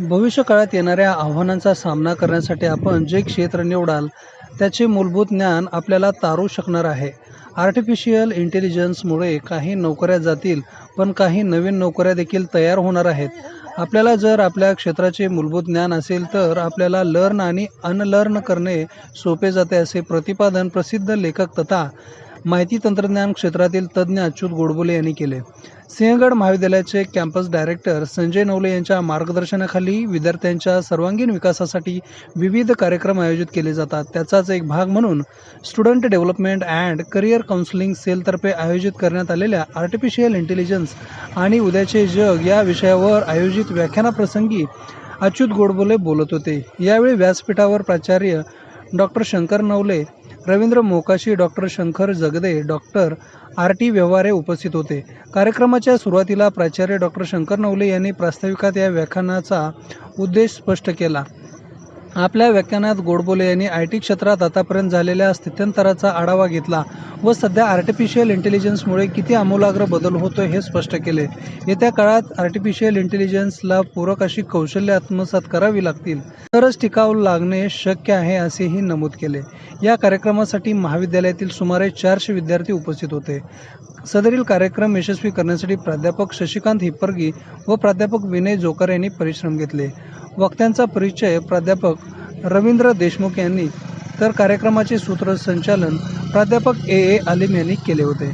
भविष्यकाळात येणाऱ्या आव्हानांचा सामना करण्यासाठी आपण जे क्षेत्र निवडाल त्याचे मूलभूत ज्ञान आपल्याला तारू शकणार आहे. आर्टिफिशियल इंटेलिजन्समुळे काही नोकऱ्या जातील पण काही नवीन नोकऱ्या देखील तयार होणार आहेत. आपल्याला जर आपल्या क्षेत्राचे मूलभूत ज्ञान असेल तर आपल्याला लर्न आणि अनलर्न करणे सोपे जाते असे प्रतिपादन प्रसिद्ध लेखक तथा माहिती तंत्रज्ञान क्षेत्रातील तज्ज्ञ अच्युत गोडबोले यांनी केले. सिंहगड महाविद्यालयाचे कॅम्पस डायरेक्टर संजय नवले यांच्या मार्गदर्शनाखाली विद्यार्थ्यांच्या सर्वांगीण विकासासाठी विविध कार्यक्रम आयोजित केले जातात. त्याचाच एक भाग म्हणून student development and career counselling सेलतर्फे आयोजित करण्यात आलेल्या आर्टिफिशियल इंटेलिजन्स आणि उद्याचे जग या विषयावर आयोजित व्याख्यानाप्रसंगी अच्युत गोडबोले बोलत होते. यावेळी व्यासपीठावर प्राचार्य doctor Shankar Navale Ravindra Mokashi doctor Shankar Jagde doctor R T Vyavahare उपस्थित होते. कार्यक्रमाच्या सुरुवातीला प्राचार्य डॉक्टर शंकर नवले यांनी प्रास्ताविकात या व्याख्यानाचा उद्देश स्पष्ट केला. आपल्या व्याख्यानात गोडबोले यांनी आय टी क्षेत्रात आतापर्यंत झालेल्या स्थित्यंतराचा आढावा घेतला व सध्या आर्टिफिशियल इंटेलिजन्समुळे किती आमूलाग्र बदल होतो हे स्पष्ट केले. येत्या काळात आर्टिफिशियल इंटेलिजन्सला पूरक अशी कौशल्य आत्मसात करावी लागतील. तरच टिकाव लागणे शक्य आहे असेही नमूद केले. या कार्यक्रमासाठी महाविद्यालयातील सुमारे चारशे विद्यार्थी उपस्थित होते. सदरील कार्यक्रम यशस्वी करण्यासाठी प्राध्यापक शशिकांत हिप्परगी व प्राध्यापक विनय जोकर यांनी परिश्रम घेतले. वक्त्यांचा परिचय प्राध्यापक रवींद्र देशमुख यांनी तर कार्यक्रमाचे सूत्रसंचालन प्राध्यापक ए ए आलिम यांनी केले होते.